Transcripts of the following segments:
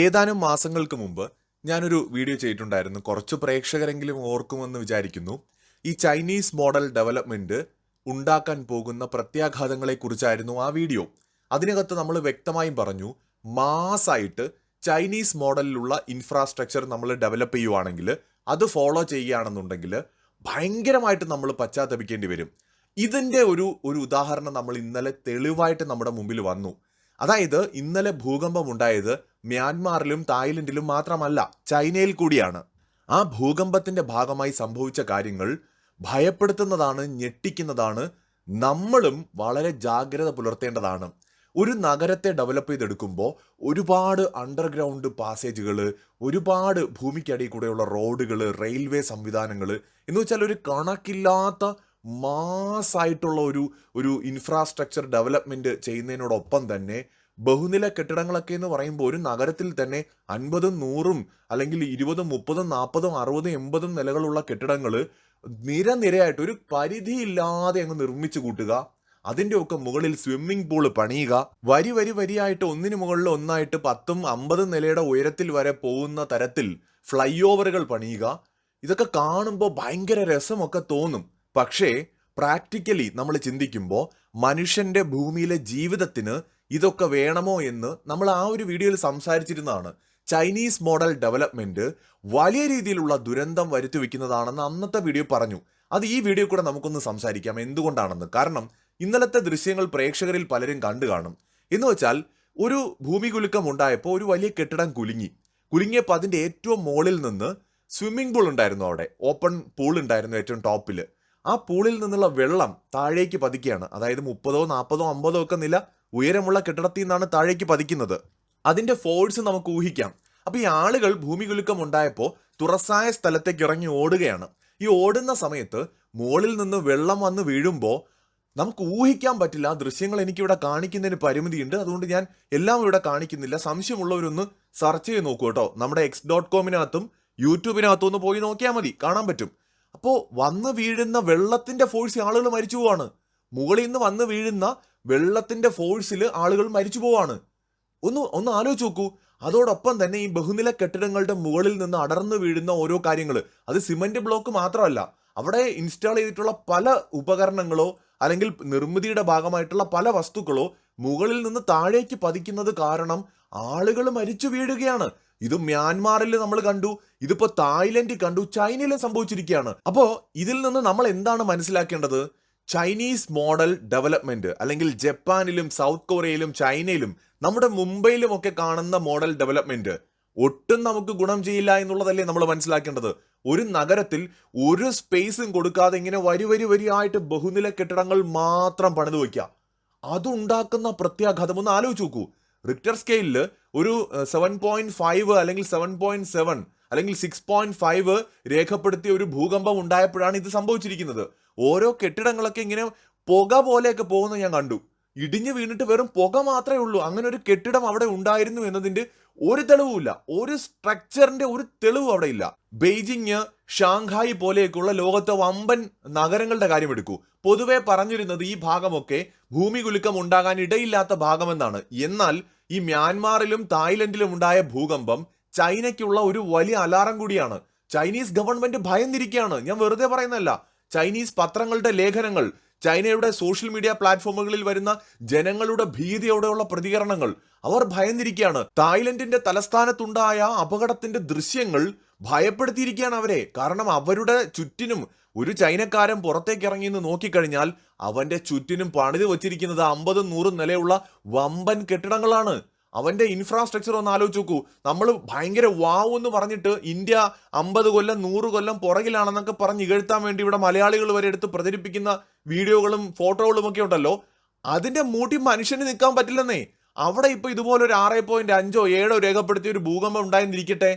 ഏതാനും മാസങ്ങൾക്ക് മുമ്പ് ഞാനൊരു വീഡിയോ ചെയ്തിട്ടുണ്ടായിരുന്നു. കുറച്ച് പ്രേക്ഷകരെങ്കിലും ഓർക്കുമെന്ന് വിചാരിക്കുന്നു. ഈ ചൈനീസ് മോഡൽ ഡെവലപ്മെന്റ് ഉണ്ടാക്കാൻ പോകുന്ന പ്രത്യാഘാതങ്ങളെക്കുറിച്ചായിരുന്നു ആ വീഡിയോ. അതിനകത്ത് നമ്മൾ വ്യക്തമായും പറഞ്ഞു മാസായിട്ട് ചൈനീസ് മോഡലിലുള്ള ഇൻഫ്രാസ്ട്രക്ചർ നമ്മൾ ഡെവലപ്പ് ചെയ്യുവാണെങ്കിൽ അത് ഫോളോ ചെയ്യുകയാണെന്നുണ്ടെങ്കിൽ ഭയങ്കരമായിട്ട് നമ്മൾ പശ്ചാത്തപിക്കേണ്ടി വരും. ഇതിന്റെ ഒരു ഒരു ഉദാഹരണം നമ്മൾ ഇന്നലെ തെളിവായിട്ട് നമ്മുടെ മുമ്പിൽ വന്നു. അതായത് ഇന്നലെ ഭൂകമ്പം ഉണ്ടായത് മ്യാൻമാറിലും തായ്ലൻഡിലും മാത്രമല്ല ചൈനയിൽ കൂടിയാണ്. ആ ഭൂകമ്പത്തിന്റെ ഭാഗമായി സംഭവിച്ച കാര്യങ്ങൾ ഭയപ്പെടുത്തുന്നതാണ് ഞെട്ടിക്കുന്നതാണ് നമ്മളും വളരെ ജാഗ്രത പുലർത്തേണ്ടതാണ്. ഒരു നഗരത്തെ ഡെവലപ്പ് ചെയ്തെടുക്കുമ്പോൾ ഒരുപാട് അണ്ടർഗ്രൗണ്ട് പാസേജുകൾ ഒരുപാട് ഭൂമിക്കടിയിൽ കൂടെയുള്ള റോഡുകൾ റെയിൽവേ സംവിധാനങ്ങൾ എന്ന് വെച്ചാൽ ഒരു കണക്കില്ലാത്ത മാസായിട്ടുള്ള ഒരു ഒരു ഇൻഫ്രാസ്ട്രക്ചർ ഡെവലപ്മെന്റ് ചെയ്യുന്നതിനോടൊപ്പം തന്നെ ബഹുനില കെട്ടിടങ്ങളൊക്കെ എന്ന് പറയുമ്പോൾ ഒരു നഗരത്തിൽ തന്നെ അൻപതും നൂറും അല്ലെങ്കിൽ ഇരുപതും മുപ്പതും നാൽപ്പതും അറുപതും എൺപതും നിലകളുള്ള കെട്ടിടങ്ങൾ നിരനിരയായിട്ട് ഒരു പരിധിയില്ലാതെ അങ്ങ് നിർമ്മിച്ചു കൂട്ടുക. അതിന്റെ ഒക്കെ മുകളിൽ സ്വിമ്മിംഗ് പൂൾ പണിയുക. വരി വരി വരിയായിട്ട് ഒന്നിനു മുകളിൽ ഒന്നായിട്ട് പത്തും അമ്പതും നിലയുടെ ഉയരത്തിൽ വരെ പോകുന്ന തരത്തിൽ ഫ്ലൈ ഓവറുകൾ പണിയുക. ഇതൊക്കെ കാണുമ്പോൾ ഭയങ്കര രസമൊക്കെ തോന്നും. പക്ഷേ പ്രാക്ടിക്കലി നമ്മൾ ചിന്തിക്കുമ്പോൾ മനുഷ്യന്റെ ഭൂമിയിലെ ജീവിതത്തിന് ഇതൊക്കെ വേണമോ എന്ന് നമ്മൾ ആ ഒരു വീഡിയോയിൽ സംസാരിച്ചിരുന്നതാണ്. ചൈനീസ് മോഡൽ ഡെവലപ്മെന്റ് വലിയ രീതിയിലുള്ള ദുരന്തം വരുത്തി വയ്ക്കുന്നതാണെന്ന് അന്നത്തെ വീഡിയോ പറഞ്ഞു. അത് ഈ വീഡിയോ കൂടെ നമുക്കൊന്ന് സംസാരിക്കാം എന്തുകൊണ്ടാണെന്ന്. കാരണം ഇന്നലത്തെ ദൃശ്യങ്ങൾ പ്രേക്ഷകരിൽ പലരും കണ്ടു കാണും. എന്ന് വെച്ചാൽ ഒരു ഭൂമി കുലുക്കം ഉണ്ടായപ്പോൾ ഒരു വലിയ കെട്ടിടം കുലുങ്ങി. കുലുങ്ങിയപ്പോൾ അതിന്റെ ഏറ്റവും മുകളിൽ നിന്ന് സ്വിമ്മിംഗ് പൂൾ ഉണ്ടായിരുന്നു അവിടെ. ഓപ്പൺ പൂൾ ഉണ്ടായിരുന്നു ഏറ്റവും ടോപ്പിൽ ആ പൂളിൽ നിന്നുള്ള വെള്ളം താഴേക്ക് പതിക്കുകയാണ്. അതായത് മുപ്പതോ നാൽപ്പതോ അമ്പതോ ഒക്കെ നില ഉയരമുള്ള കെട്ടിടത്തിൽ നിന്നാണ് താഴേക്ക് പതിക്കുന്നത്. അതിന്റെ ഫോഴ്സ് നമുക്ക് ഊഹിക്കാം. അപ്പൊ ഈ ആളുകൾ ഭൂമികുലുക്കം ഉണ്ടായപ്പോൾ തുറസായ സ്ഥലത്തേക്ക് ഇറങ്ങി ഓടുകയാണ്. ഈ ഓടുന്ന സമയത്ത് മുകളിൽ നിന്ന് വെള്ളം വന്ന് വീഴുമ്പോൾ നമുക്ക് ഊഹിക്കാൻ പറ്റില്ല. ദൃശ്യങ്ങൾ എനിക്കിവിടെ കാണിക്കുന്നതിന് പരിമിതിയുണ്ട്. അതുകൊണ്ട് ഞാൻ എല്ലാം ഇവിടെ കാണിക്കുന്നില്ല. സംശയമുള്ളവരൊന്ന് സെർച്ച് ചെയ്ത് നോക്കൂ കേട്ടോ. നമ്മുടെ എക്സ് ഡോട്ട് കോമിനകത്തും യൂട്യൂബിനകത്തും ഒന്ന് പോയി നോക്കിയാൽ മതി. കാണാൻ പറ്റും. അപ്പോൾ വന്ന് വീഴുന്ന വെള്ളത്തിന്റെ ഫോഴ്സ് ആളുകൾ മരിച്ചു പോവാണ്. മുകളിൽ നിന്ന് വന്ന് വീഴുന്ന വെള്ളത്തിന്റെ ഫോഴ്സിൽ ആളുകൾ മരിച്ചു പോവാണ്. ഒന്ന് ഒന്ന് ആലോചിച്ച് നോക്കൂ. അതോടൊപ്പം തന്നെ ഈ ബഹുനില കെട്ടിടങ്ങളുടെ മുകളിൽ നിന്ന് അടർന്നു വീഴുന്ന ഓരോ കാര്യങ്ങൾ. അത് സിമന്റ് ബ്ലോക്ക് മാത്രമല്ല. അവിടെ ഇൻസ്റ്റാൾ ചെയ്തിട്ടുള്ള പല ഉപകരണങ്ങളോ അല്ലെങ്കിൽ നിർമ്മിതിയുടെ ഭാഗമായിട്ടുള്ള പല വസ്തുക്കളോ മുകളിൽ നിന്ന് താഴേക്ക് പതിക്കുന്നത് കാരണം ആളുകൾ മരിച്ചു വീഴുകയാണ്. ഇത് മ്യാൻമാറിൽ നമ്മൾ കണ്ടു ഇതിപ്പോ തായ്ലൻഡിൽ കണ്ടു ചൈനയിലും സംഭവിച്ചിരിക്കുകയാണ്. അപ്പോ ഇതിൽ നിന്ന് നമ്മൾ എന്താണ് മനസ്സിലാക്കേണ്ടത്? ചൈനീസ് മോഡൽ ഡെവലപ്മെന്റ് അല്ലെങ്കിൽ ജപ്പാനിലും സൗത്ത് കൊറിയയിലും ചൈനയിലും നമ്മുടെ മുംബൈയിലും ഒക്കെ കാണുന്ന മോഡൽ ഡെവലപ്മെന്റ് ഒട്ടും നമുക്ക് ഗുണം ചെയ്യില്ല എന്നുള്ളതല്ലേ നമ്മൾ മനസ്സിലാക്കേണ്ടത്. ഒരു നഗരത്തിൽ ഒരു സ്പേസും കൊടുക്കാതെ ഇങ്ങനെ വരി വരി വരിയായിട്ട് ബഹുനില കെട്ടിടങ്ങൾ മാത്രം പണിതു വയ്ക്കുക. അതുണ്ടാക്കുന്ന പ്രത്യാഘാതം ഒന്ന് ആലോചിച്ച് നോക്കൂ. റിക്ടർ സ്കെയിലിൽ ഒരു സെവൻ പോയിന്റ് ഫൈവ് അല്ലെങ്കിൽ സെവൻ പോയിന്റ് സെവൻ അല്ലെങ്കിൽ സിക്സ് പോയിന്റ് ഫൈവ് രേഖപ്പെടുത്തിയ ഒരു ഭൂകമ്പം ഉണ്ടായപ്പോഴാണ് ഇത് സംഭവിച്ചിരിക്കുന്നത്. ഓരോ കെട്ടിടങ്ങളൊക്കെ ഇങ്ങനെ പുക പോലെയൊക്കെ പോകുന്നത് ഞാൻ കണ്ടു. ഇടിഞ്ഞു വീണിട്ട് വെറും പുക മാത്രമേ ഉള്ളൂ. അങ്ങനെ ഒരു കെട്ടിടം അവിടെ ഉണ്ടായിരുന്നു എന്നതിന്റെ ഒരു തെളിവുമില്ല. ഒരു സ്ട്രക്ചറിന്റെ ഒരു തെളിവും അവിടെ ഇല്ല. ബെയ്ജിങ് ഷാങ്ഹായ് പോലെയൊക്കെയുള്ള ലോകത്തെ വമ്പൻ നഗരങ്ങളുടെ കാര്യം എടുക്കൂ. പൊതുവെ പറഞ്ഞിരുന്നത് ഈ ഭാഗമൊക്കെ ഭൂമി കുലുക്കം ഉണ്ടാകാൻ ഇടയില്ലാത്ത ഭാഗമെന്നാണ്. എന്നാൽ ഈ മ്യാൻമാറിലും തായ്ലൻഡിലും ഉണ്ടായ ഭൂകമ്പം ചൈനയ്ക്കുള്ള ഒരു വലിയ അലാറം കൂടിയാണ്. ചൈനീസ് ഗവൺമെന്റ് ഭയന്നിരിക്കുകയാണ്. ഞാൻ വെറുതെ പറയുന്നതല്ല. ചൈനീസ് പത്രങ്ങളുടെ ലേഖനങ്ങൾ ചൈനയുടെ സോഷ്യൽ മീഡിയ പ്ലാറ്റ്ഫോമുകളിൽ വരുന്ന ജനങ്ങളുടെ ഭീതിയോടെയുള്ള പ്രതികരണങ്ങൾ അവർ ഭയന്നിരിക്കുകയാണ്. തായ്ലൻഡിന്റെ തലസ്ഥാനത്തുണ്ടായ അപകടത്തിന്റെ ദൃശ്യങ്ങൾ ഭയപ്പെടുത്തിയിരിക്കുകയാണ് അവരെ. കാരണം അവരുടെ ചുറ്റിനും ഒരു ചൈനക്കാരൻ പുറത്തേക്ക് ഇറങ്ങി എന്ന് നോക്കിക്കഴിഞ്ഞാൽ അവന്റെ ചുറ്റിനും പണിത് വെച്ചിരിക്കുന്നത് അമ്പതും നൂറും നിലയുള്ള വമ്പൻ കെട്ടിടങ്ങളാണ്. അവന്റെ ഇൻഫ്രാസ്ട്രക്ചർ ഒന്ന് ആലോചിച്ച് നോക്കൂ. നമ്മൾ ഭയങ്കര വാവ് എന്ന് പറഞ്ഞിട്ട് ഇന്ത്യ അമ്പത് കൊല്ലം നൂറ് കൊല്ലം പുറകിലാണെന്നൊക്കെ പറഞ്ഞ് ഇകഴ്ത്താൻ വേണ്ടി ഇവിടെ മലയാളികൾ വരെ എടുത്ത് പ്രചരിപ്പിക്കുന്ന വീഡിയോകളും ഫോട്ടോകളും ഒക്കെ ഉണ്ടല്ലോ. അതിന്റെ മൂട്ടി മനുഷ്യന് നിൽക്കാൻ പറ്റില്ലെന്നേ. അവിടെ ഇപ്പൊ ഇതുപോലെ ഒരു ആറ് പോയിന്റ് അഞ്ചോ ഏഴോ രേഖപ്പെടുത്തിയ ഒരു ഭൂകമ്പം ഉണ്ടായിരുന്നിരിക്കട്ടെ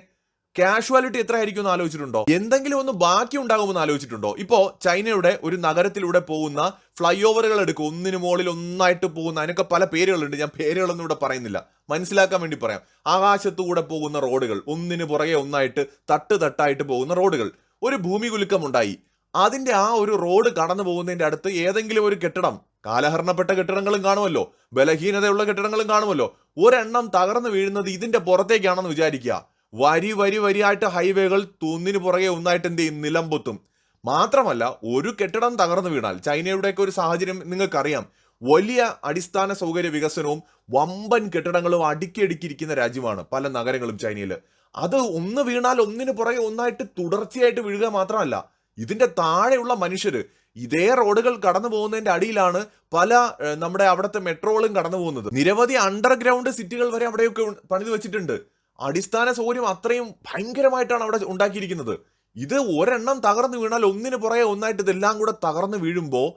കാഷ്വാലിറ്റി എത്ര ആയിരിക്കും എന്ന് ആലോചിച്ചിട്ടുണ്ടോ? എന്തെങ്കിലും ഒന്ന് ബാക്കി ഉണ്ടാകുമെന്ന് ആലോചിച്ചിട്ടുണ്ടോ? ഇപ്പോ ചൈനയുടെ ഒരു നഗരത്തിലൂടെ പോകുന്ന ഫ്ലൈ ഓവറുകൾ എടുക്കും. ഒന്നിനു മുകളിൽ ഒന്നായിട്ട് പോകുന്ന അതിനൊക്കെ പല പേരുകളുണ്ട്. ഞാൻ പേരുകളൊന്നും ഇവിടെ പറയുന്നില്ല. മനസ്സിലാക്കാൻ വേണ്ടി പറയാം. ആകാശത്തുകൂടെ പോകുന്ന റോഡുകൾ ഒന്നിനു പുറകെ ഒന്നായിട്ട് തട്ട് തട്ടായിട്ട് പോകുന്ന റോഡുകൾ. ഒരു ഭൂമി കുലുക്കം ഉണ്ടായി അതിന്റെ ആ ഒരു റോഡ് കടന്നു പോകുന്നതിന്റെ അടുത്ത് ഏതെങ്കിലും ഒരു കെട്ടിടം കാലഹരണപ്പെട്ട കെട്ടിടങ്ങളും കാണുമല്ലോ. ബലഹീനതയുള്ള കെട്ടിടങ്ങളും കാണുമല്ലോ. ഒരെണ്ണം തകർന്നു വീഴുന്നത് ഇതിന്റെ പുറത്തേക്കാണെന്ന് വിചാരിക്കുക. വരി വരി വരിയായിട്ട് ഹൈവേകൾ തൂന്നിന് പുറകെ ഒന്നായിട്ട് എന്ത് ചെയ്യും? നിലമ്പൊത്തും മാത്രമല്ല ഒരു കെട്ടിടം തകർന്നു വീണാൽ ചൈനയുടെയൊക്കെ ഒരു സാഹചര്യം നിങ്ങൾക്കറിയാം. വലിയ അടിസ്ഥാന സൗകര്യ വികസനവും വമ്പൻ കെട്ടിടങ്ങളും അടുക്കിയടുക്കിയിരിക്കുന്ന രാജ്യമാണ് പല നഗരങ്ങളും ചൈനയിൽ അത് ഒന്ന് വീണാൽ ഒന്നിന് പുറകെ ഒന്നായിട്ട് തുടർച്ചയായിട്ട് വീഴുക മാത്രമല്ല ഇതിന്റെ താഴെയുള്ള മനുഷ്യർ ഇതേ റോഡുകൾ കടന്നു പോകുന്നതിന്റെ അടിയിലാണ് പല നമ്മുടെ അവിടുത്തെ മെട്രോകളും കടന്നു പോകുന്നത്. നിരവധി അണ്ടർഗ്രൗണ്ട് സിറ്റികൾ വരെ അവിടെയൊക്കെ പണിതു വെച്ചിട്ടുണ്ട്. അടിസ്ഥാന സൗകര്യം അത്രയും ഭയങ്കരമായിട്ടാണ് അവിടെ ഉണ്ടാക്കിയിരിക്കുന്നത്. ഇത് ഒരെണ്ണം തകർന്നു വീണാൽ ഒന്നിന് പുറകെ ഒന്നായിട്ട് ഇതെല്ലാം കൂടെ തകർന്നു വീഴുമ്പോൾ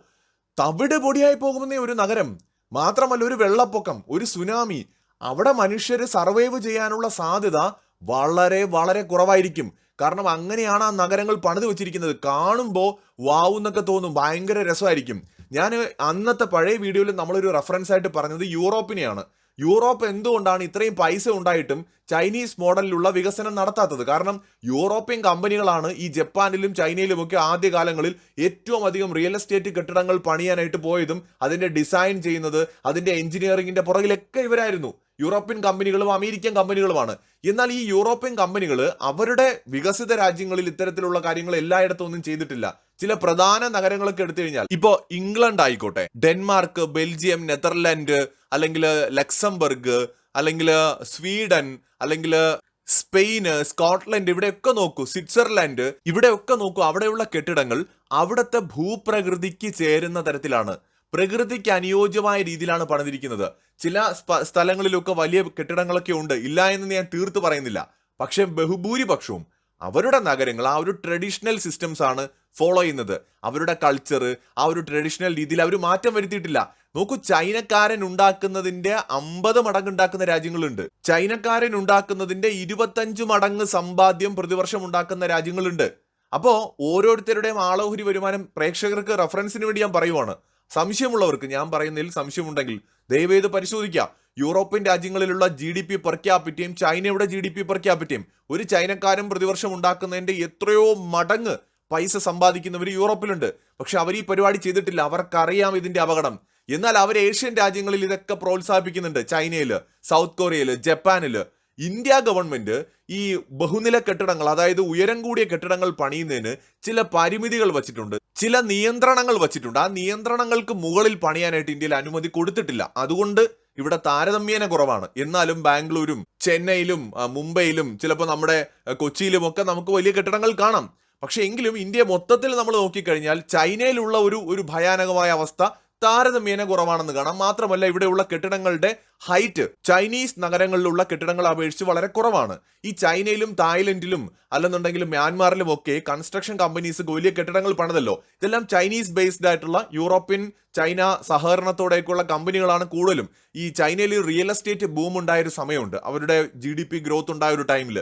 തവിട് പൊടിയായി പോകുമെന്നേ ഒരു നഗരം. മാത്രമല്ല ഒരു വെള്ളപ്പൊക്കം ഒരു സുനാമി. അവിടെ മനുഷ്യർ സർവൈവ് ചെയ്യാനുള്ള സാധ്യത വളരെ വളരെ കുറവായിരിക്കും. കാരണം അങ്ങനെയാണ് ആ നഗരങ്ങൾ പണിത് വെച്ചിരിക്കുന്നത്. കാണുമ്പോൾ വാവുന്നൊക്കെ തോന്നും. ഭയങ്കര രസമായിരിക്കും. ഞാൻ അന്നത്തെ പഴയ വീഡിയോയിൽ നമ്മളൊരു റെഫറൻസ് ആയിട്ട് പറഞ്ഞത് യൂറോപ്പിനെയാണ്. യൂറോപ്പ് എന്തുകൊണ്ടാണ് ഇത്രയും പൈസ ഉണ്ടായിട്ടും ചൈനീസ് മോഡലിലുള്ള വികസനം നടത്താത്തത്? കാരണം യൂറോപ്യൻ കമ്പനികളാണ് ഈ ജപ്പാനിലും ചൈനയിലും ഒക്കെ ആദ്യകാലങ്ങളിൽ ഏറ്റവും അധികം റിയൽ എസ്റ്റേറ്റ് കെട്ടിടങ്ങൾ പണിയാനായിട്ട് പോയതും അതിന്റെ ഡിസൈൻ ചെയ്യുന്നത് അതിന്റെ എഞ്ചിനീയറിംഗിന്റെ പുറകിലൊക്കെ ഇവരായിരുന്നു. യൂറോപ്യൻ കമ്പനികളും അമേരിക്കൻ കമ്പനികളുമാണ്. എന്നാൽ ഈ യൂറോപ്യൻ കമ്പനികൾ അവരുടെ വികസിത രാജ്യങ്ങളിൽ ഇത്തരത്തിലുള്ള കാര്യങ്ങൾ എല്ലായിടത്തും ഒന്നും ചെയ്തിട്ടില്ല. ചില പ്രധാന നഗരങ്ങളൊക്കെ എടുത്തു കഴിഞ്ഞാൽ ഇപ്പോ ഇംഗ്ലണ്ട് ആയിക്കോട്ടെ ഡെൻമാർക്ക് ബെൽജിയം നെതർലാൻഡ് അല്ലെങ്കിൽ ലക്സംബർഗ് അല്ലെങ്കിൽ സ്വീഡൻ അല്ലെങ്കിൽ സ്പെയിന് സ്കോട്ട്ലൻഡ് ഇവിടെയൊക്കെ നോക്കൂ സ്വിറ്റ്സർലാൻഡ് ഇവിടെയൊക്കെ നോക്കൂ അവിടെയുള്ള കെട്ടിടങ്ങൾ അവിടുത്തെ ഭൂപ്രകൃതിക്ക് ചേരുന്ന തരത്തിലാണ്. പ്രകൃതിക്ക് അനുയോജ്യമായ രീതിയിലാണ് പണിതിരിക്കുന്നത്. ചില സ്ഥലങ്ങളിലൊക്കെ വലിയ കെട്ടിടങ്ങളൊക്കെ ഉണ്ട്. ഇല്ല എന്ന് ഞാൻ തീർത്ത് പറയുന്നില്ല. പക്ഷെ ബഹുഭൂരിപക്ഷവും അവരുടെ നഗരങ്ങൾ ആ ഒരു ട്രഡീഷണൽ സിസ്റ്റംസ് ആണ് ഫോളോ ചെയ്യുന്നത്. അവരുടെ കൾച്ചർ ആ ഒരു ട്രഡീഷണൽ രീതിയിൽ അവർ മാറ്റം വരുത്തിയിട്ടില്ല. നോക്കൂ ചൈനക്കാരൻ ഉണ്ടാക്കുന്നതിന്റെ അമ്പത് മടങ്ങ് ഉണ്ടാക്കുന്ന രാജ്യങ്ങളുണ്ട്. ചൈനക്കാരൻ ഉണ്ടാക്കുന്നതിന്റെ ഇരുപത്തഞ്ച് മടങ്ങ് സമ്പാദ്യം പ്രതിവർഷം ഉണ്ടാക്കുന്ന രാജ്യങ്ങളുണ്ട്. അപ്പോ ഓരോരുത്തരുടെയും ആളോഹരി വരുമാനം പ്രേക്ഷകർക്ക് റെഫറൻസിന് വേണ്ടി ഞാൻ പറയുവാണ്. സംശയമുള്ളവർക്ക് ഞാൻ പറയുന്നതിൽ സംശയമുണ്ടെങ്കിൽ ദയവേത് പരിശോധിക്കാം. യൂറോപ്യൻ രാജ്യങ്ങളിലുള്ള ജി ഡി പി പെർ ക്യാപിറ്റയും ചൈനയുടെ ജി ഡി പി പെർ ക്യാപിറ്റയും ഒരു ചൈനക്കാരൻ പ്രതിവർഷം ഉണ്ടാക്കുന്നതിന്റെ എത്രയോ മടങ്ങ് പൈസ സമ്പാദിക്കുന്നവർ യൂറോപ്പിലുണ്ട്. പക്ഷെ അവർ ഈ പരിപാടി ചെയ്തിട്ടില്ല. അവർക്കറിയാം ഇതിന്റെ അപകടം. എന്നാൽ അവർ ഏഷ്യൻ രാജ്യങ്ങളിൽ ഇതൊക്കെ പ്രോത്സാഹിപ്പിക്കുന്നുണ്ട്. ചൈനയിൽ സൗത്ത് കൊറിയയിൽ ജപ്പാനിൽ. ഇന്ത്യ ഗവൺമെന്റ് ഈ ബഹുനില കെട്ടിടങ്ങൾ അതായത് ഉയരം കൂടിയ കെട്ടിടങ്ങൾ പണിയുന്നതിന് ചില പരിമിതികൾ വച്ചിട്ടുണ്ട്. ചില നിയന്ത്രണങ്ങൾ വച്ചിട്ടുണ്ട്. ആ നിയന്ത്രണങ്ങൾക്ക് മുകളിൽ പണിയാനായിട്ട് ഇന്ത്യയിൽ അനുമതി കൊടുത്തിട്ടില്ല. അതുകൊണ്ട് ഇവിടെ താരതമ്യേന കുറവാണ്. എന്നാലും ബാംഗ്ലൂരും ചെന്നൈയിലും മുംബൈയിലും ചിലപ്പോൾ നമ്മുടെ കൊച്ചിയിലും ഒക്കെ നമുക്ക് വലിയ കെട്ടിടങ്ങൾ കാണാം. പക്ഷെ എങ്കിലും ഇന്ത്യ മൊത്തത്തിൽ നമ്മൾ നോക്കിക്കഴിഞ്ഞാൽ ചൈനയിലുള്ള ഒരു ഒരു ഭയാനകമായ അവസ്ഥ താരതമ്യേന കുറവാണെന്ന് കാണാം. മാത്രമല്ല ഇവിടെയുള്ള കെട്ടിടങ്ങളുടെ ഹൈറ്റ് ചൈനീസ് നഗരങ്ങളിലുള്ള കെട്ടിടങ്ങൾ അപേക്ഷിച്ച് വളരെ കുറവാണ്. ഈ ചൈനയിലും തായ്ലൻഡിലും അല്ലെന്നുണ്ടെങ്കിൽ മ്യാൻമാറിലും ഒക്കെ കൺസ്ട്രക്ഷൻ കമ്പനീസ് വലിയ കെട്ടിടങ്ങൾ പണിതല്ലോ. ഇതെല്ലാം ചൈനീസ് ബേസ്ഡ് ആയിട്ടുള്ള യൂറോപ്യൻ ചൈന സഹകരണത്തോടെയൊക്കെയുള്ള കമ്പനികളാണ് കൂടുതലും. ഈ ചൈനയിൽ റിയൽ എസ്റ്റേറ്റ് ബൂം ഉണ്ടായ ഒരു സമയമുണ്ട്. അവരുടെ ജി ഡി പി ഗ്രോത്ത് ഉണ്ടായ ഒരു ടൈമിൽ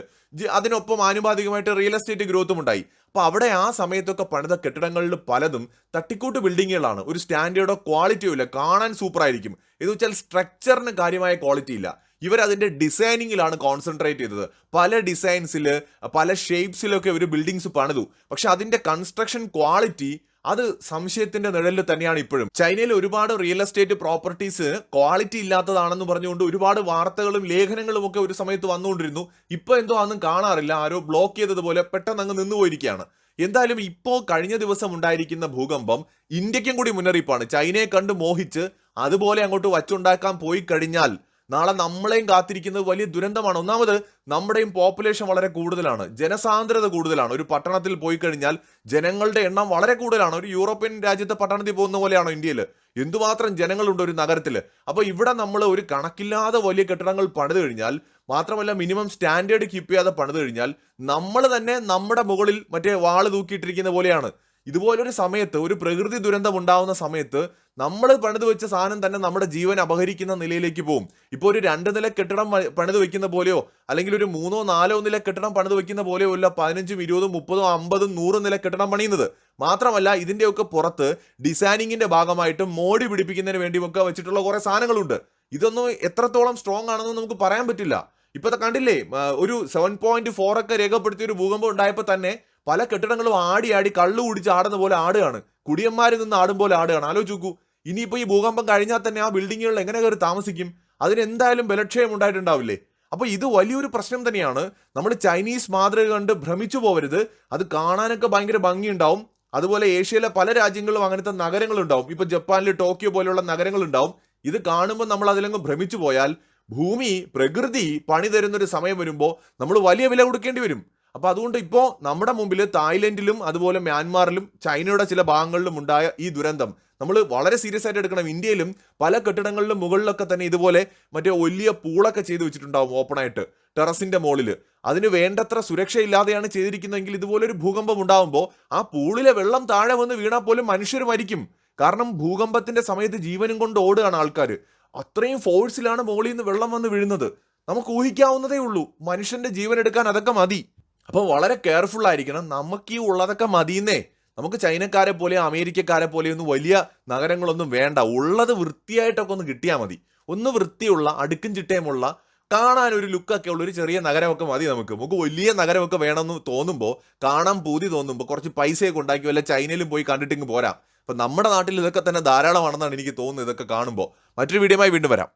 അതിനൊപ്പം ആനുപാതികമായിട്ട് റിയൽ എസ്റ്റേറ്റ് ഗ്രോത്തും ഉണ്ടായി. അപ്പോൾ അവിടെ ആ സമയത്തൊക്കെ പണിത കെട്ടിടങ്ങളിൽ പലതും തട്ടിക്കൂട്ട് ബിൽഡിങ്ങുകളാണ് ഒരു സ്റ്റാൻഡേർഡോ ക്വാളിറ്റിയോ ഇല്ല. കാണാൻ സൂപ്പർ ആയിരിക്കും. എന്ന് വെച്ചാൽ സ്ട്രക്ചറിന് കാര്യമായ ക്വാളിറ്റി ഇല്ല. ഇവർ അതിന്റെ ഡിസൈനിങ്ങിലാണ് കോൺസെൻട്രേറ്റ് ചെയ്തത്. പല ഡിസൈൻസിൽ പല ഷേപ്സിലൊക്കെ ഒരു ബിൽഡിങ്സ് പണിതു. പക്ഷെ അതിന്റെ കൺസ്ട്രക്ഷൻ ക്വാളിറ്റി അത് സംശയത്തിന്റെ നിഴലിൽ തന്നെയാണ് ഇപ്പോഴും. ചൈനയിൽ ഒരുപാട് റിയൽ എസ്റ്റേറ്റ് പ്രോപ്പർട്ടീസ് ക്വാളിറ്റി ഇല്ലാത്തതാണെന്ന് പറഞ്ഞുകൊണ്ട് ഒരുപാട് വാർത്തകളും ലേഖനങ്ങളും ഒക്കെ ഒരു സമയത്ത് വന്നുകൊണ്ടിരുന്നു. ഇപ്പോൾ എന്തോ അതൊന്നും കാണാറില്ല. ആരോ ബ്ലോക്ക് ചെയ്തതുപോലെ പെട്ടെന്ന് അങ്ങ് നിന്നുപോയിരിക്കുകയാണ്. എന്തായാലും ഇപ്പോൾ കഴിഞ്ഞ ദിവസം ഉണ്ടായിരിക്കുന്ന ഭൂകമ്പം ഇന്ത്യക്കും കൂടി മുന്നറിയിപ്പാണ്. ചൈനയെ കണ്ട് മോഹിച്ച് അതുപോലെ അങ്ങോട്ട് വച്ചുണ്ടാക്കാൻ പോയി കഴിഞ്ഞാൽ നാളെ നമ്മളെയും കാത്തിരിക്കുന്നത് വലിയ ദുരന്തമാണ്. ഒന്നാമത് നമ്മുടെയും പോപ്പുലേഷൻ വളരെ കൂടുതലാണ്. ജനസാന്ദ്രത കൂടുതലാണ്. ഒരു പട്ടണത്തിൽ പോയി കഴിഞ്ഞാൽ ജനങ്ങളുടെ എണ്ണം വളരെ കൂടുതലാണ്. ഒരു യൂറോപ്യൻ രാജ്യത്തെ പട്ടണത്തിൽ പോകുന്ന പോലെയാണോ ഇന്ത്യയിൽ എന്തുമാത്രം ജനങ്ങളുണ്ട് ഒരു നഗരത്തിൽ അപ്പോൾ ഇവിടെ നമ്മൾ ഒരു കണക്കില്ലാതെ വലിയ കെട്ടിടങ്ങൾ പണിത് കഴിഞ്ഞാൽ മാത്രമല്ല മിനിമം സ്റ്റാൻഡേർഡ് കീപ്പ് ചെയ്യാതെ പണിത് കഴിഞ്ഞാൽ നമ്മൾ തന്നെ നമ്മുടെ മുകളിൽ മറ്റേ വാൾ തൂക്കിയിട്ടിരിക്കുന്ന പോലെയാണ്. ഇതുപോലൊരു സമയത്ത് ഒരു പ്രകൃതി ദുരന്തം ഉണ്ടാവുന്ന സമയത്ത് നമ്മൾ പണിത് വെച്ച സാധനം തന്നെ നമ്മുടെ ജീവൻ അപഹരിക്കുന്ന നിലയിലേക്ക് പോകും ഇപ്പോൾ ഒരു രണ്ട് നില കെട്ടിടം പണിത് വെക്കുന്ന പോലെയോ അല്ലെങ്കിൽ ഒരു മൂന്നോ നാലോ നില കെട്ടിടം പണിത് വെക്കുന്ന പോലെയോ അല്ല പതിനഞ്ചും ഇരുപതും മുപ്പതും അമ്പതും നൂറും നില കെട്ടിടം പണിയുന്നത്. മാത്രമല്ല ഇതിന്റെയൊക്കെ പുറത്ത് ഡിസൈനിങ്ങിന്റെ ഭാഗമായിട്ട് മോടി പിടിപ്പിക്കുന്നതിന് വേണ്ടിയൊക്കെ വെച്ചിട്ടുള്ള കുറേ സാധനങ്ങളുണ്ട്. ഇതൊന്നും എത്രത്തോളം സ്ട്രോങ് ആണെന്ന് നമുക്ക് പറയാൻ പറ്റില്ല. ഇപ്പോഴത്തെ കണ്ടില്ലേ ഒരു സെവൻ പോയിന്റ് ഫോർ ഒക്കെ രേഖപ്പെടുത്തിയ ഒരു ഭൂകമ്പം ഉണ്ടായപ്പോൾ തന്നെ പല കെട്ടിടങ്ങളും ആടി ആടി കള്ളു കുടിച്ച് ആടുന്ന പോലെ ആടുകയാണ്. കുടിയന്മാരിൽ നിന്ന് ആടും പോലെ ആടുകയാണ്. ആലോചിച്ച് നോക്കൂ ഇനിയിപ്പോൾ ഈ ഭൂകമ്പം കഴിഞ്ഞാൽ തന്നെ ആ ബിൽഡിങ്ങുകളിൽ എങ്ങനെ കയറി താമസിക്കും? അതിനെന്തായാലും ബലക്ഷയം ഉണ്ടായിട്ടുണ്ടാവില്ലേ? അപ്പോൾ ഇത് വലിയൊരു പ്രശ്നം തന്നെയാണ്. നമ്മൾ ചൈനീസ് മാതൃക കണ്ട് ഭ്രമിച്ചു പോകരുത് അത് കാണാനൊക്കെ ഭയങ്കര ഭംഗിയുണ്ടാവും. അതുപോലെ ഏഷ്യയിലെ പല രാജ്യങ്ങളിലും അങ്ങനത്തെ നഗരങ്ങളുണ്ടാവും. ഇപ്പൊ ജപ്പാനിൽ ടോക്കിയോ പോലെയുള്ള നഗരങ്ങളുണ്ടാവും. ഇത് കാണുമ്പോൾ നമ്മൾ അതിലങ്ങ് ഭ്രമിച്ചു പോയാൽ ഭൂമി പ്രകൃതി പണി തരുന്നൊരു സമയം വരുമ്പോൾ നമ്മൾ വലിയ വില കൊടുക്കേണ്ടി വരും. അപ്പൊ അതുകൊണ്ട് ഇപ്പോൾ നമ്മുടെ മുമ്പിൽ തായ്ലൻഡിലും അതുപോലെ മ്യാൻമാറിലും ചൈനയുടെ ചില ഭാഗങ്ങളിലും ഉണ്ടായ ഈ ദുരന്തം. നമ്മൾ വളരെ സീരിയസ് ആയിട്ട് എടുക്കണം. ഇന്ത്യയിലും പല കെട്ടിടങ്ങളിലും മുകളിലൊക്കെ തന്നെ ഇതുപോലെ മറ്റേ വലിയ പൂളൊക്കെ ചെയ്ത് വെച്ചിട്ടുണ്ടാവും ഓപ്പണായിട്ട് ടെറസിന്റെ മുകളിൽ അതിന് വേണ്ടത്ര സുരക്ഷയില്ലാതെയാണ് ചെയ്തിരിക്കുന്നതെങ്കിൽ ഇതുപോലെ ഒരു ഭൂകമ്പം ഉണ്ടാകുമ്പോൾ ആ പൂളിലെ വെള്ളം താഴെ വന്ന് വീണാൽ പോലും മനുഷ്യർ മരിക്കും. കാരണം ഭൂകമ്പത്തിന്റെ സമയത്ത് ജീവനും കൊണ്ട് ഓടുകയാണ് ആൾക്കാർ അത്രയും ഫോഴ്സിലാണ് മുകളിൽ നിന്ന് വെള്ളം വന്ന് വീഴുന്നത്. നമുക്ക് ഊഹിക്കാവുന്നതേ ഉള്ളൂ. മനുഷ്യന്റെ ജീവൻ എടുക്കാൻ അതൊക്കെ മതി. അപ്പോൾ വളരെ കെയർഫുൾ ആയിരിക്കണം. നമുക്ക് ഈ ഉള്ളതൊക്കെ മതിയെന്നേ. നമുക്ക് ചൈനക്കാരെ പോലെ അമേരിക്കക്കാരെ പോലെ ഒന്നും വലിയ നഗരങ്ങളൊന്നും വേണ്ട. ഉള്ളത് വൃത്തിയായിട്ടൊക്കെ ഒന്ന് കിട്ടിയാൽ മതി. ഒന്ന് വൃത്തിയുള്ള അടുക്കും ചിട്ടയുമുള്ള കാണാൻ ഒരു ലുക്കൊക്കെ ഉള്ള ഒരു ചെറിയ നഗരമൊക്കെ മതി നമുക്ക്. നമുക്ക് വലിയ നഗരമൊക്കെ വേണമെന്ന് തോന്നുമ്പോൾ കാണാൻ പൂതി തോന്നുമ്പോൾ കുറച്ച് പൈസയൊക്കെ ഉണ്ടാക്കി വല്ല ചൈനയിലും പോയി കണ്ടിട്ടിങ്ങ് പോരാം. അപ്പം നമ്മുടെ നാട്ടിൽ ഇതൊക്കെ തന്നെ ധാരാളമാണെന്നാണ് എനിക്ക് തോന്നുന്നത് ഇതൊക്കെ കാണുമ്പോൾ മറ്റൊരു വീഡിയോയുമായി വീണ്ടും വരാം.